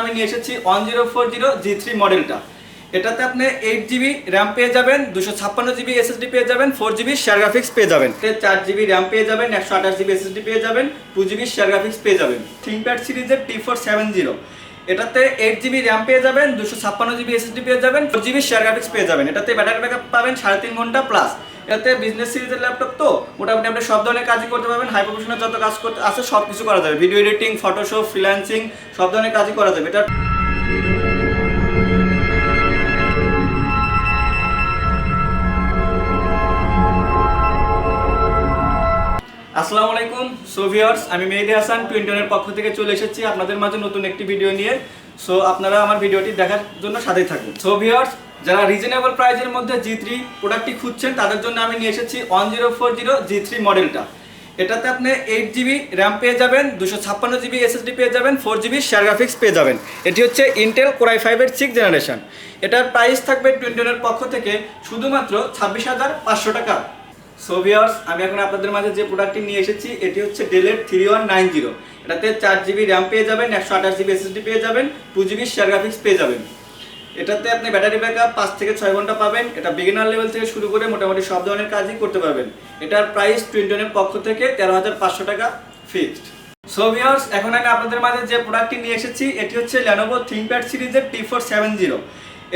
আমি নিয়ে এসেছি one zero four zero G three মডেলটা। এটাতে আপনি এইট জিবি র্যাম পেয়ে যাবেন, দুশো ছাপ্পান্ন জিবি এসএসডি পেয়ে যাবেন ফোর জিবি শেয়ার গ্রাফিক্স পেয়ে যাবেন। চার জিবি র্যাম পেয়ে যাবেন, একশো আঠাশ জিবি এসএসডি পেয়ে যাবেন টু জিবি শেয়ার গ্রাফিক্স পেয়ে যাবেন। থিঙ্কপ্যাড সিরিজের টি ফোর সেভেন জিরো এটাতে এইট জিবি র্যাম পেয়ে যাবেন, দুশো ছাপ্পান্ন জিবি এসএসডি পেয়ে যাবেন ফোর জিবি শেয়ার গ্রাফিক্স পেয়ে যাবেন। এটাতে ব্যাটারি ব্যাকআপ পাবেন সাড়ে তিন ঘণ্টা প্লাস এটাতে বিজনেস সিরিজের ল্যাপটপ তো, মোটামুটি আপনি সব ধরনের কাজই করতে পারবেন হাই প্রফেশনাল যত কাজ করতে আছে সব কিছু করা যাবে। ভিডিও এডিটিং ফটোশপ ফ্রিল্যান্সিং সব ধরনের কাজই করা যাবে। এটা আসসালামু আলাইকুম। সোভিয়ার্স আমি মেহেদি হাসান টুইন্টনের পক্ষ থেকে চলে এসেছি আপনাদের মাঝে নতুন একটি ভিডিও নিয়ে। সো আপনারা আমার ভিডিওটি দেখার জন্য সাথেই থাকুন। সোভিয়ার্স যারা রিজনেবল প্রাইজের মধ্যে জি থ্রি প্রোডাক্টটি খুঁজছেন, তাদের জন্য আমি নিয়ে এসেছি one zero four zero G three মডেলটা এটাতে আপনি এইট জিবি র্যাম পেয়ে যাবেন, দুশো ছাপ্পান্ন জিবি এসএসডি পেয়ে যাবেন ফোর জিবি শেয়ার গ্রাফিক্স পেয়ে যাবেন। এটি হচ্ছে ইন্টেল কোরাই ফাইভের সিক্স জেনারেশন এটার প্রাইস থাকবে টুইন্টনের পক্ষ থেকে শুধুমাত্র ছাব্বিশ হাজার পাঁচশো টাকা। সো ভিউয়ার্স আমি এখন আপনাদের মাঝে যে প্রোডাক্টটি নিয়ে এসেছি, এটি হচ্ছে ডেলের থ্রি ওয়ান নাইন জিরো এটাতে চার জিবি র্যাম পেয়ে যাবেন, একশো আঠাশ জিবি এসএসডি পেয়ে যাবেন টু জিবি শেয়ার গ্রাফিক্স পেয়ে যাবেন। এটাতে আপনি ব্যাটারি ব্যাকআপ পাঁচ থেকে ছয় ঘণ্টা পাবেন, এটা বিগিনার লেভেল থেকে শুরু করে মোটামুটি সব ধরনের কাজই করতে পারবেন। এটার প্রাইস টুইন্টনের পক্ষ থেকে তেরো হাজার পাঁচশো টাকা ফিক্সড সো ভিউয়ার্স এখন আমি আপনাদের মাঝে যে প্রোডাক্টটি নিয়ে এসেছি, এটি হচ্ছে ল্যানোভো থিঙ্কপ্যাড সিরিজের টি ফোর সেভেন জিরো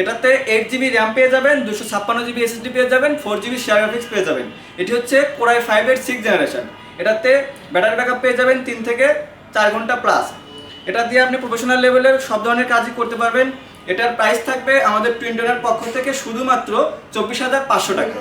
এটাতে এইট জিবি র্যাম পেয়ে যাবেন, দুশো ছাপ্পান্ন জিবি এসএসডি পেয়ে যাবেন ফোর জিবি শেয়ার গ্রাফিক্স পেয়ে যাবেন। এটি হচ্ছে কোরাই ফাইভের সিক্স জেনারেশন এটাতে ব্যাটারি ব্যাকআপ পেয়ে যাবেন তিন থেকে চার ঘণ্টা প্লাস এটা দিয়ে আপনি প্রফেশনাল লেভেলের সব ধরনের কাজই করতে পারবেন। এটার প্রাইস থাকবে আমাদের টুইন্টনের পক্ষ থেকে শুধুমাত্র চব্বিশ হাজার পাঁচশো টাকা।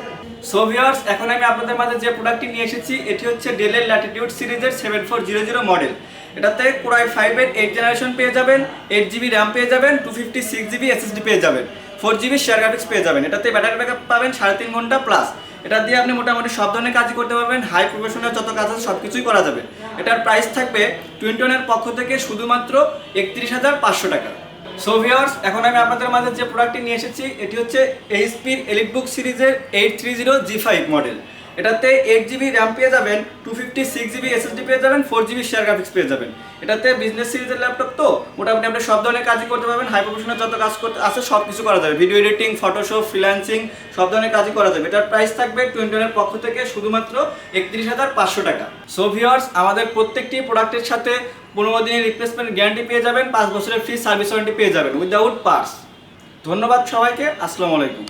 সো ভিউয়ার্স এখন আমি আপনাদের মাঝে যে প্রোডাক্টটি নিয়ে এসেছি, এটি হচ্ছে ডেলের ল্যাটিটিউড সিরিজের seven four zero zero model এটাতে কোরাই ফাইভের এইট জেনারেশন পেয়ে যাবেন এইট জিবি র্যাম পেয়ে যাবেন two fifty six GB SSD পেয়ে যাবেন ফোর জিবি শেয়ার গ্রাফিক্স পেয়ে যাবেন। এটাতে ব্যাটারি ব্যাকআপ পাবেন সাড়ে তিন ঘণ্টা প্লাস এটা দিয়ে আপনি মোটামুটি সব ধরনের কাজই করতে পারবেন হাই প্রফেশনাল যত কাজ আছে সব কিছুই করা যাবে। এটার প্রাইস থাকবে টুইন্টনের পক্ষ থেকে শুধুমাত্র একত্রিশ হাজার পাঁচশো টাকা। সো ভিউয়ার্স এখন আমি আপনাদের মাঝে যে প্রোডাক্টটি নিয়ে এসেছি, এটি হচ্ছে এইচপির এলিটবুক সিরিজের eight three zero G five model এটাতে এইট জিবি র্যাম পেয়ে যাবেন two fifty six GB SSD পেয়ে যাবেন ফোর জিবি শেয়ার গ্রাফিক্স পেয়ে যাবেন। এটাতে বিজনেস সিরিজের ল্যাপটপ তো, মোটামুটি আপনি সব ধরনের কাজই করতে পারবেন হাই প্রফেশনাল যত কাজ করতে আছে সব কিছু করা যাবে। ভিডিও এডিটিং ফটোশপ ফ্রিল্যান্সিং সব ধরনের কাজই করা যাবে। এটার প্রাইস থাকবে টুয়েন্টনের পক্ষ থেকে শুধুমাত্র একত্রিশ হাজার পাঁচশো টাকা। সো ভিউয়ার্স আমাদের প্রত্যেকটি প্রোডাক্টের সাথে পনেরো দিনের রিপ্লেসমেন্ট গ্যারান্টি পেয়ে যাবেন, পাঁচ বছরের ফ্রি সার্ভিস ওয়ারেন্টি পেয়ে যাবেন উইদাউট পার্স ধন্যবাদ সবাইকে, আসসালামু আলাইকুম।